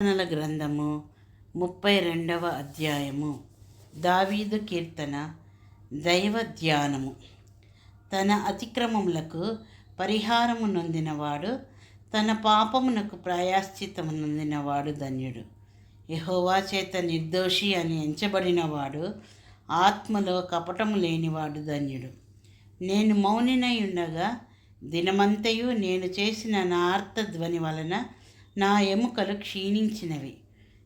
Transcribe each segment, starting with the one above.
కీర్తనల గ్రంథము ముప్పై రెండవ అధ్యాయము. దావీదు కీర్తన దైవ ధ్యానము. తన అతిక్రమములకు పరిహారము నొందినవాడు తన పాపమునకు ప్రాయాశ్చితము నొందినవాడు ధన్యుడు. యహోవా చేత నిర్దోషి అని ఎంచబడినవాడు ఆత్మలో కపటము లేనివాడు ధన్యుడు. నేను మౌనినై ఉండగా దినమంతయు నేను చేసిన నా ఆర్తధ్వని వలన నా ఎముకలు క్షీణించినవి.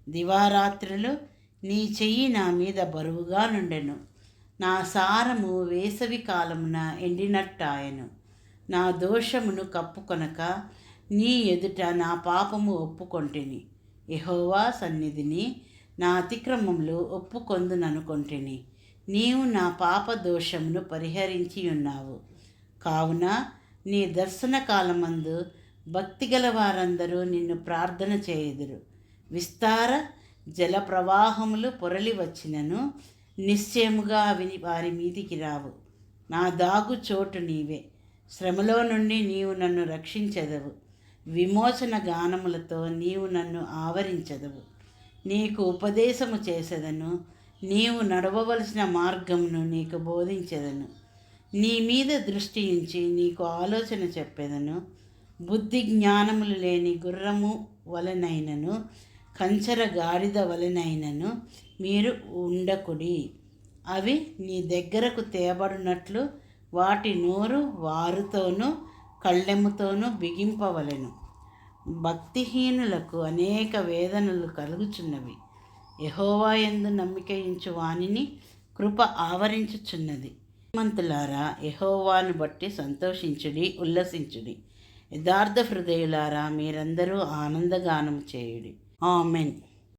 దివారాత్రులు నీ చెయ్యి నా మీద బరువుగా నుండెను. నా సారము వేసవి కాలమున ఎండినట్టాయను. నా దోషమును కప్పుకొనక నీ ఎదుట నా పాపము ఒప్పుకొంటిని. యహోవా సన్నిధిని నా అతిక్రమములు ఒప్పుకొందుననుకొంటిని. నీవు నా పాప దోషమును పరిహరించి ఉన్నావు కావున నీ దర్శన కాలమందు భక్తిగల వారందరూ నిన్ను ప్రార్థన చేయుదురు. విస్తార జల ప్రవాహములు పొరలి వచ్చినను నిశ్చయముగా అవి వారి మీదికి రావు. నా దాగు చోటు నీవే. శ్రమలో నుండి నీవు నన్ను రక్షించదవు. విమోచన గానములతో నీవు నన్ను ఆవరించదవు. నీకు ఉపదేశము చేసేదను. నీవు నడవవలసిన మార్గమును నీకు బోధించెదను. నీ మీద దృష్టి ఉంచి నీకు ఆలోచన చెప్పేదను. బుద్ధి జ్ఞానములు లేని గుర్రము వలనైనను కంచర గాడిద వలనైనను మీరు ఉండకుడి. అవి నీ దగ్గరకు తేబడినట్లు వాటి నోరు వారుతోనూ కళ్ళెముతోనూ బిగింపవలెను. భక్తిహీనులకు అనేక వేదనలు కలుగుచున్నవి. యహోవా ఎందు నమ్మికయించు వాణిని వానిని కృప ఆవరించుచున్నది. మంతులారా యహోవాను బట్టి సంతోషించుడి ఉల్లసించుడి. యథార్థ హృదయులారా మీరందరూ ఆనందగానం చేయుడి. ఆమెన్.